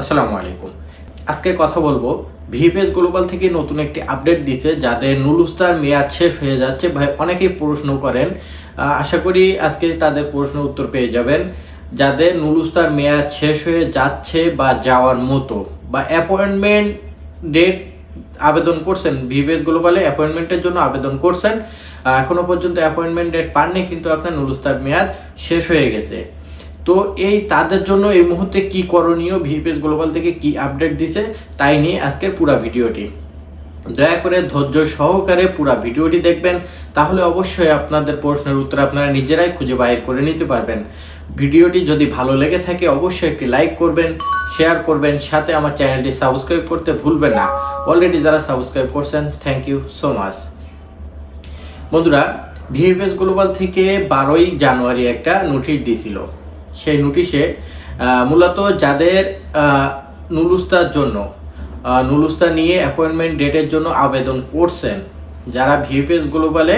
আসসালামু আলাইকুম। আজকে কথা বলব ভিপিএস গ্লোবাল থেকে নতুন একটি আপডেট দিছে যাদের নুলুস্তার মেয়াদ শেষ হয়ে যাচ্ছে। ভাই, অনেকেই প্রশ্ন করেন আশা করি আজকে তাদের প্রশ্ন উত্তর পেয়ে যাবেন যাদের নুলুস্তার মেয়াদ শেষ হয়ে যাচ্ছে বা যাওয়ার মতো। বা অ্যাপয়েন্টমেন্ট ডেট আবেদন করছেন ভিভিএস গ্লোবালে অ্যাপয়েন্টমেন্টের জন্য আবেদন করছেন। এখনও পর্যন্ত অ্যাপয়েন্টমেন্ট ডেট পাননি, কিন্তু আপনার নুলুস্তার মেয়াদ শেষ হয়ে গেছে। তো এই তাদের জন্য এই মুহূর্তে কি করণীয় ভিপিএস গ্লোবাল থেকে কি আপডেট দিছে, তাই নিয়ে আজকের পুরো ভিডিওটি। দয়া করে ধৈর্য সহকারে পুরো ভিডিওটি দেখবেন, তাহলে অবশ্যই আপনাদের প্রশ্নের উত্তর আপনারা নিজেরাই খুঁজে বাইর করে নিতে পারবেন। ভিডিওটি যদি ভালো লেগে থাকে, অবশ্যই একটি লাইক করবেন শেয়ার করবেন, সাথে আমার চ্যানেলটি সাবস্ক্রাইব করতে ভুলবেন না। অলরেডি যারা সাবস্ক্রাইব করছেন থ্যাংক ইউ সো মাচ বন্ধুরা ভিএফএস গ্লোবাল থেকে বারোই জানুয়ারি একটা নোটিশ দিছিল। সেই নোটিশে মূলত যাদের নুলুস্তার জন্য নুলুস্তা নিয়ে অ্যাপয়েন্টমেন্ট ডেটের জন্য আবেদন করছেন, যারা ভিএফএস গ্লোবালে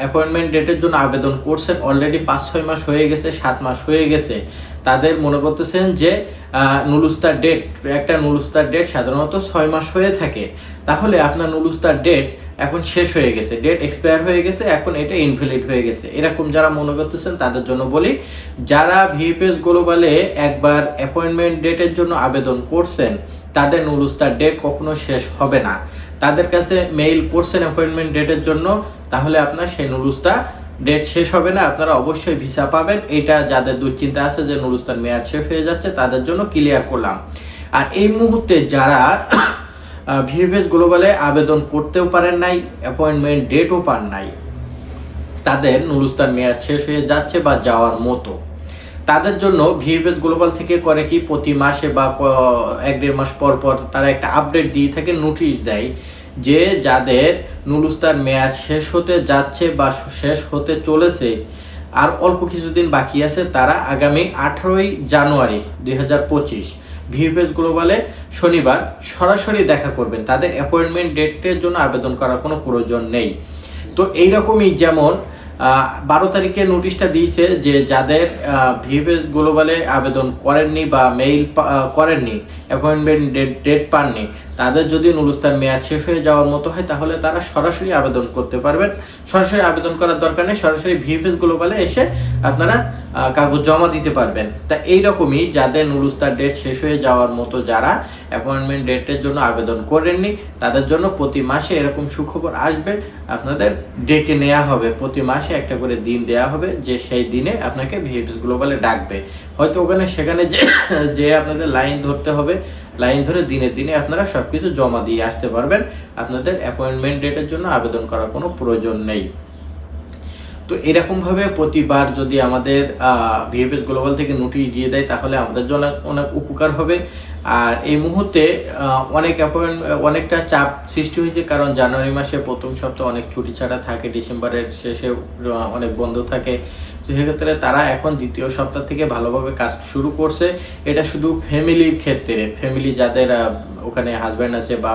অ্যাপয়েন্টমেন্ট ডেটের জন্য আবেদন করছেন অলরেডি পাঁচ ছয় মাস হয়ে গেছে, সাত মাস হয়ে গেছে, তাদের মনে করতেছেন যে নুলুস্তার ডেট একটা নুলুস্তার ডেট সাধারণত ছয় মাস হয়ে থাকে, তাহলে আপনার নুলুস্তার ডেট এখন শেষ হয়ে গেছে। ডেট এক্সপায়ার হয়ে গেছে, এখন এটা ইনভ্যালিড হয়ে গেছে। এরকম যারা মনে করতেছেন, তাদের জন্য বলি, যারা ভিএফএস গ্লোবালে একবার অ্যাপয়েন্টমেন্ট ডেটের জন্য আবেদন করছেন, তাদের নুলুস্তার ডেট কখনো শেষ হবে না। তাদের কাছে মেইল করছেন অ্যাপয়েন্টমেন্ট ডেটের জন্য, তাহলে আপনার সেই নুলুস্তা ডেট শেষ হবে না। আপনারা অবশ্যই ভিসা পাবেন। এটা যাদের দুশ্চিন্তা আছে যে নুলুস্তার মেয়াদ শেষ হয়ে যাচ্ছে, তাদের জন্য ক্লিয়ার করলাম। আর এই মুহূর্তে যারা ভিএফএস গ্লোবালে আবেদন করতেও পারেন নাই অ্যাপয়েন্টমেন্ট ডেটও পান নাই। তাদের নুরুস্তান মেয়াদ শেষ হয়ে যাচ্ছে বা যাওয়ার মতো। তাদের জন্য ভিএফএস গ্লোবাল থেকে করে কি প্রতি মাসে বা এক দেড় মাস পর পর তারা একটা আপডেট দিয়ে থাকে নোটিশ দেয় যে যাদের নুরুস্তার মেয়াদ শেষ হতে যাচ্ছে বা শেষ হতে চলেছে আর অল্প কিছুদিন বাকি আছে, তারা আগামী আঠারোই জানুয়ারি দুই হাজার পঁচিশ ভিএফএস গ্লোবালে শনিবার সরাসরি দেখা করবেন। তাদের অ্যাপয়েন্টমেন্ট ডেটের জন্য আবেদন করার কোনো প্রয়োজন নেই। তো এইরকমই যেমন বারো তারিখে নোটিশটা দিয়েছে যে যাদের ভিএফএস গ্লোবালে আবেদন করেননি বা মেইল করেননি, অ্যাপয়েন্টমেন্ট ডেট ডেট পাননি, তাদের যদি নুরুস্তান মেয়াদ শেষ হয়ে যাওয়ার মতো হয় তাহলে তারা সরাসরি আবেদন করতে পারবেন। সরাসরি আবেদন করার দরকার নেই, সরাসরি ভিএফএস গ্লোবালে এসে আপনারা কাগজ জমা দিতে পারবেন। তা এইরকমই যাদের নুরুস্তার ডেট শেষ হয়ে যাওয়ার মতো যারা অ্যাপয়েন্টমেন্ট ডেটের জন্য আবেদন করেননি, তাদের জন্য প্রতি মাসে এরকম সুখবর আসবে, আপনাদের ডেকে নেওয়া হবে প্রতি মাসে। একটা করে দিন দেওয়া হবে যে সেই দিনে আপনাকে ভিএফএস গ্লোবালে ডাকবে। হয়তো ওখানে সেখানে যে যে আপনাদের লাইন ধরতে হবে, লাইন ধরে দিনে দিনে আপনারা সবকিছু জমা দিয়ে আসতে পারবেন। আপনাদের অ্যাপয়েন্টমেন্ট ডেটের জন্য আবেদন করার কোনো প্রয়োজন নেই। তো এরকমভাবে প্রতিবার যদি আমাদের ভিএফএস গ্লোবাল থেকে নোটিশ দিয়ে দেয়, তাহলে আমাদের জন্য অনেক উপকার হবে। আর এই মুহূর্তে অনেক অ্যাপয়েন্ট অনেকটা চাপ সৃষ্টি হয়েছে, কারণ জানুয়ারি মাসে প্রথম সপ্তাহে অনেক ছুটি ছাড়া থাকে, ডিসেম্বরের শেষে অনেক বন্ধ থাকে। তো সেক্ষেত্রে তারা এখন দ্বিতীয় সপ্তাহ থেকে ভালোভাবে কাজ শুরু করছে। এটা শুধু ফ্যামিলির ক্ষেত্রে, ফ্যামিলি যাদের ওখানে হাজব্যান্ড আছে বা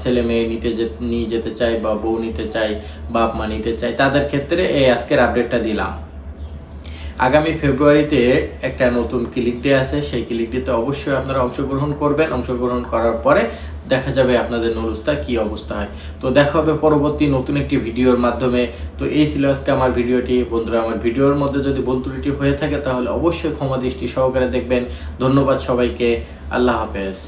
ছেলে মেয়ে নিতে নিয়ে যেতে চায় বা বউ নিতে চায়, বাপ মা নিতে চায়, তাদের ক্ষেত্রে এই আজকের আপডেটটা দিলাম। আগামী ফেব্রুয়ারিতে একটা নতুন ক্লিক ডে আছে, সেই ক্লিক ডেতে অবশ্যই আপনারা অংশগ্রহণ করবেন। অংশগ্রহণ করার পরে দেখা যাবে আপনাদের নরুস্তা কি অবস্থা হয়। তো দেখা হবে পরবর্তী নতুন একটি ভিডিওর মাধ্যমে। তো এই ছিল আজকে আমার ভিডিওটি। বন্ধুরা, আমার ভিডিওর মধ্যে যদি ভুল ত্রুটি হয়ে থাকে তাহলে অবশ্যই ক্ষমা দৃষ্টি সহকারে দেখবেন। ধন্যবাদ সবাইকে। আল্লাহ হাফেজ।